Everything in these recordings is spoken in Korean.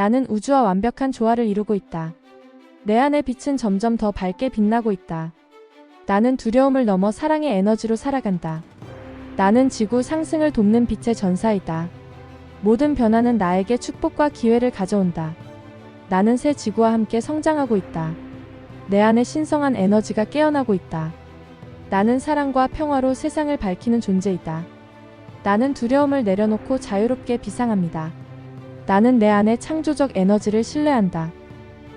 나는 우주와 완벽한 조화를 이루고 있다. 내 안의 빛은 점점 더 밝게 빛나고 있다. 나는 두려움을 넘어 사랑의 에너지로 살아간다. 나는 지구 상승을 돕는 빛의 전사이다. 모든 변화는 나에게 축복과 기회를 가져온다. 나는 새 지구와 함께 성장하고 있다. 내 안에 신성한 에너지가 깨어나고 있다. 나는 사랑과 평화로 세상을 밝히는 존재이다. 나는 두려움을 내려놓고 자유롭게 비상합니다. 나는 내 안의 창조적 에너지를 신뢰한다.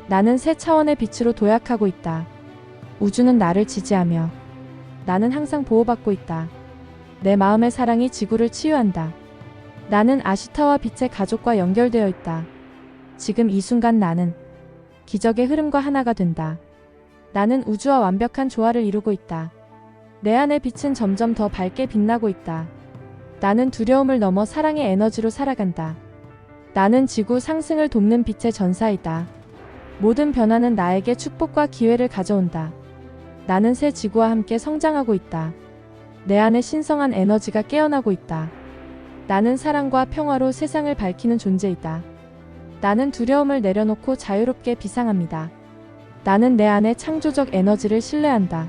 나는 새 차원의 빛으로 도약하고 있다. 우주는 나를 지지하며 나는 항상 보호받고 있다. 내 마음의 사랑이 지구를 치유한다. 나는 아시타와 빛의 가족과 연결되어 있다. 지금 이 순간 나는 기적의 흐름과 하나가 된다. 나는 우주와 완벽한 조화를 이루고 있다. 내 안의 빛은 점점 더 밝게 빛나고 있다. 나는 두려움을 넘어 사랑의 에너지로 살아간다. 나는 지구 상승을 돕는 빛의 전사이다. 모든 변화는 나에게 축복과 기회를 가져온다. 나는 새 지구와 함께 성장하고 있다. 내 안에 신성한 에너지가 깨어나고 있다. 나는 사랑과 평화로 세상을 밝히는 존재이다. 나는 두려움을 내려놓고 자유롭게 비상합니다. 나는 내 안의 창조적 에너지를 신뢰한다.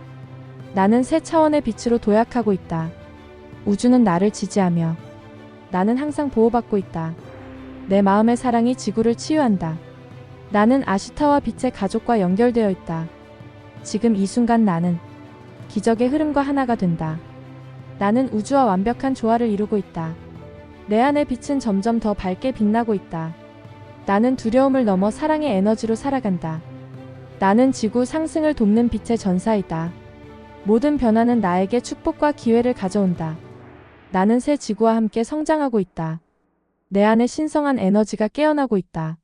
나는 새 차원의 빛으로 도약하고 있다. 우주는 나를 지지하며 나는 항상 보호받고 있다. 내 마음의 사랑이 지구를 치유한다. 나는 아시타와 빛의 가족과 연결되어 있다. 지금 이 순간 나는 기적의 흐름과 하나가 된다. 나는 우주와 완벽한 조화를 이루고 있다. 내 안의 빛은 점점 더 밝게 빛나고 있다. 나는 두려움을 넘어 사랑의 에너지로 살아간다. 나는 지구 상승을 돕는 빛의 전사이다. 모든 변화는 나에게 축복과 기회를 가져온다. 나는 새 지구와 함께 성장하고 있다. 내 안에 신성한 에너지가 깨어나고 있다.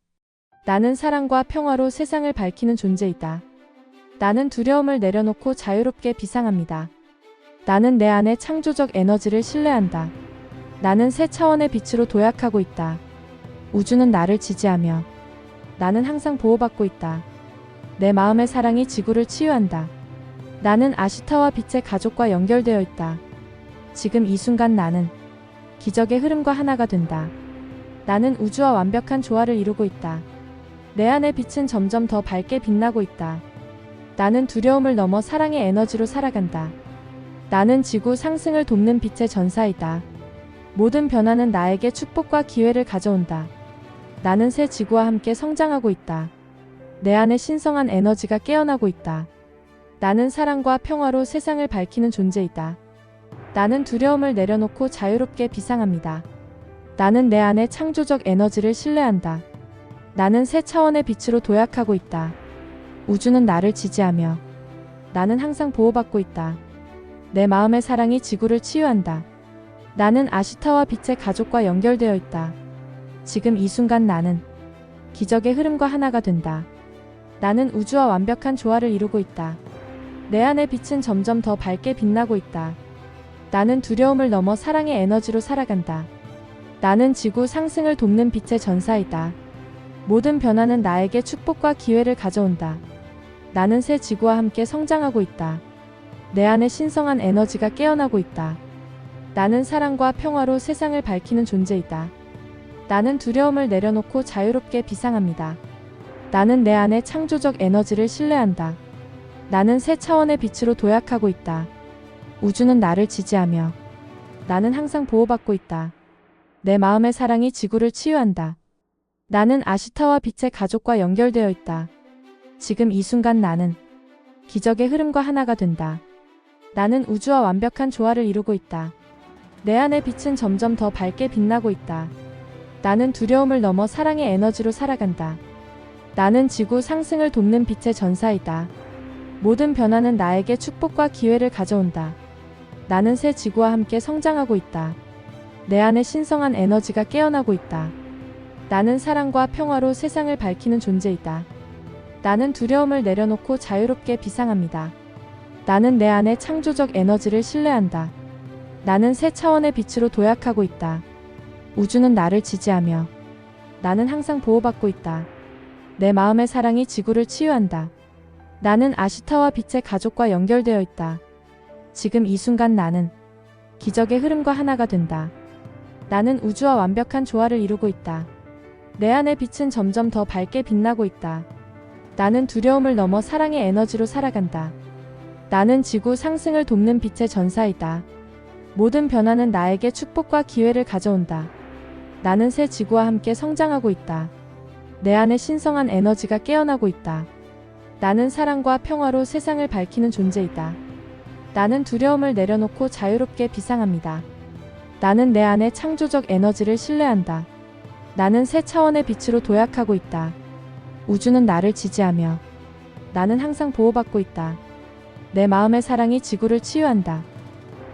나는 사랑과 평화로 세상을 밝히는 존재이다. 나는 두려움을 내려놓고 자유롭게 비상합니다. 나는 내 안의 창조적 에너지를 신뢰한다. 나는 새 차원의 빛으로 도약하고 있다. 우주는 나를 지지하며 나는 항상 보호받고 있다. 내 마음의 사랑이 지구를 치유한다. 나는 아시타와 빛의 가족과 연결되어 있다. 지금 이 순간 나는 기적의 흐름과 하나가 된다. 나는 우주와 완벽한 조화를 이루고 있다. 내 안의 빛은 점점 더 밝게 빛나고 있다. 나는 두려움을 넘어 사랑의 에너지로 살아간다. 나는 지구 상승을 돕는 빛의 전사이다. 모든 변화는 나에게 축복과 기회를 가져온다. 나는 새 지구와 함께 성장하고 있다. 내 안에 신성한 에너지가 깨어나고 있다. 나는 사랑과 평화로 세상을 밝히는 존재이다. 나는 두려움을 내려놓고 자유롭게 비상합니다. 나는 내 안의 창조적 에너지를 신뢰한다. 나는 새 차원의 빛으로 도약하고 있다. 우주는 나를 지지하며 나는 항상 보호받고 있다. 내 마음의 사랑이 지구를 치유한다. 나는 아시타와 빛의 가족과 연결되어 있다. 지금 이 순간 나는 기적의 흐름과 하나가 된다. 나는 우주와 완벽한 조화를 이루고 있다. 내 안의 빛은 점점 더 밝게 빛나고 있다. 나는 두려움을 넘어 사랑의 에너지로 살아간다. 나는 지구 상승을 돕는 빛의 전사이다. 모든 변화는 나에게 축복과 기회를 가져온다. 나는 새 지구와 함께 성장하고 있다. 내 안에 신성한 에너지가 깨어나고 있다. 나는 사랑과 평화로 세상을 밝히는 존재이다. 나는 두려움을 내려놓고 자유롭게 비상합니다. 나는 내 안의 창조적 에너지를 신뢰한다. 나는 새 차원의 빛으로 도약하고 있다. 우주는 나를 지지하며 나는 항상 보호받고 있다. 내 마음의 사랑이 지구를 치유한다. 나는 아시타와 빛의 가족과 연결되어 있다. 지금 이 순간 나는 기적의 흐름과 하나가 된다. 나는 우주와 완벽한 조화를 이루고 있다. 내 안의 빛은 점점 더 밝게 빛나고 있다. 나는 두려움을 넘어 사랑의 에너지로 살아간다. 나는 지구 상승을 돕는 빛의 전사이다. 모든 변화는 나에게 축복과 기회를 가져온다. 나는 새 지구와 함께 성장하고 있다. 내 안에 신성한 에너지가 깨어나고 있다. 나는 사랑과 평화로 세상을 밝히는 존재이다. 나는 두려움을 내려놓고 자유롭게 비상합니다. 나는 내 안의 창조적 에너지를 신뢰한다. 나는 새 차원의 빛으로 도약하고 있다. 우주는 나를 지지하며 나는 항상 보호받고 있다. 내 마음의 사랑이 지구를 치유한다. 나는 아시타와 빛의 가족과 연결되어 있다. 지금 이 순간 나는 기적의 흐름과 하나가 된다. 나는 우주와 완벽한 조화를 이루고 있다. 내 안의 빛은 점점 더 밝게 빛나고 있다. 나는 두려움을 넘어 사랑의 에너지로 살아간다. 나는 지구 상승을 돕는 빛의 전사이다. 모든 변화는 나에게 축복과 기회를 가져온다. 나는 새 지구와 함께 성장하고 있다. 내 안에 신성한 에너지가 깨어나고 있다. 나는 사랑과 평화로 세상을 밝히는 존재이다. 나는 두려움을 내려놓고 자유롭게 비상합니다. 나는 내 안의 창조적 에너지를 신뢰한다. 나는 새 차원의 빛으로 도약하고 있다. 우주는 나를 지지하며 나는 항상 보호받고 있다. 내 마음의 사랑이 지구를 치유한다.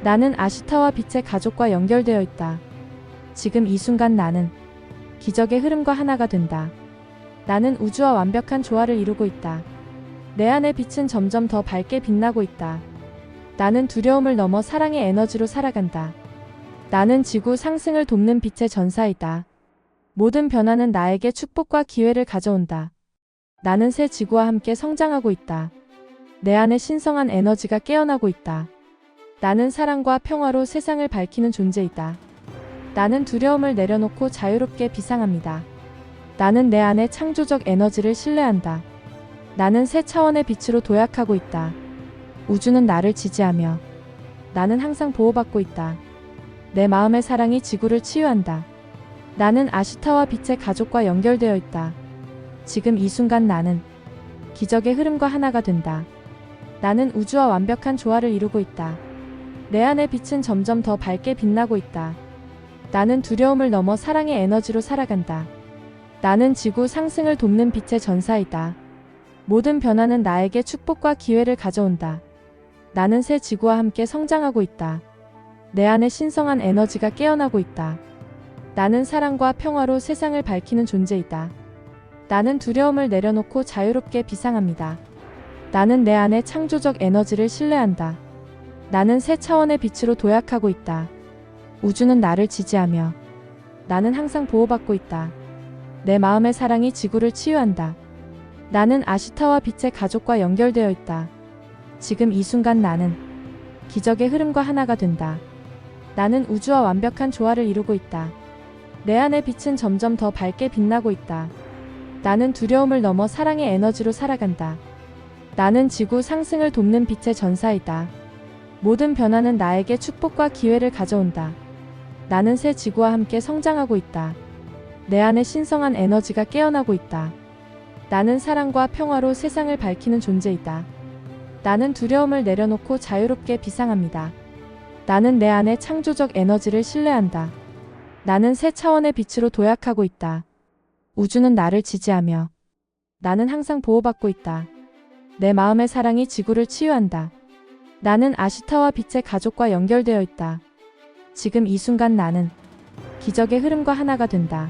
나는 아시타와 빛의 가족과 연결되어 있다. 지금 이 순간 나는 기적의 흐름과 하나가 된다. 나는 우주와 완벽한 조화를 이루고 있다. 내 안의 빛은 점점 더 밝게 빛나고 있다. 나는 두려움을 넘어 사랑의 에너지로 살아간다. 나는 지구 상승을 돕는 빛의 전사이다. 모든 변화는 나에게 축복과 기회를 가져온다. 나는 새 지구와 함께 성장하고 있다. 내 안에 신성한 에너지가 깨어나고 있다. 나는 사랑과 평화로 세상을 밝히는 존재이다. 나는 두려움을 내려놓고 자유롭게 비상합니다. 나는 내 안의 창조적 에너지를 신뢰한다. 나는 새 차원의 빛으로 도약하고 있다. 우주는 나를 지지하며 나는 항상 보호받고 있다. 내 마음의 사랑이 지구를 치유한다. 나는 아시타와 빛의 가족과 연결되어 있다. 지금 이 순간 나는 기적의 흐름과 하나가 된다. 나는 우주와 완벽한 조화를 이루고 있다. 내 안의 빛은 점점 더 밝게 빛나고 있다. 나는 두려움을 넘어 사랑의 에너지로 살아간다. 나는 지구 상승을 돕는 빛의 전사이다. 모든 변화는 나에게 축복과 기회를 가져온다. 나는 새 지구와 함께 성장하고 있다. 내 안에 신성한 에너지가 깨어나고 있다. 나는 사랑과 평화로 세상을 밝히는 존재이다. 나는 두려움을 내려놓고 자유롭게 비상합니다. 나는 내 안의 창조적 에너지를 신뢰한다. 나는 새 차원의 빛으로 도약하고 있다. 우주는 나를 지지하며 나는 항상 보호받고 있다. 내 마음의 사랑이 지구를 치유한다. 나는 아시타와 빛의 가족과 연결되어 있다. 지금 이 순간 나는 기적의 흐름과 하나가 된다. 나는 우주와 완벽한 조화를 이루고 있다. 내 안의 빛은 점점 더 밝게 빛나고 있다. 나는 두려움을 넘어 사랑의 에너지로 살아간다. 나는 지구 상승을 돕는 빛의 전사이다. 모든 변화는 나에게 축복과 기회를 가져온다. 나는 새 지구와 함께 성장하고 있다. 내 안에 신성한 에너지가 깨어나고 있다. 나는 사랑과 평화로 세상을 밝히는 존재이다. 나는 두려움을 내려놓고 자유롭게 비상합니다. 나는 내 안의 창조적 에너지를 신뢰한다. 나는 새 차원의 빛으로 도약하고 있다. 우주는 나를 지지하며 나는 항상 보호받고 있다. 내 마음의 사랑이 지구를 치유한다. 나는 아시타와 빛의 가족과 연결되어 있다. 지금 이 순간 나는 기적의 흐름과 하나가 된다.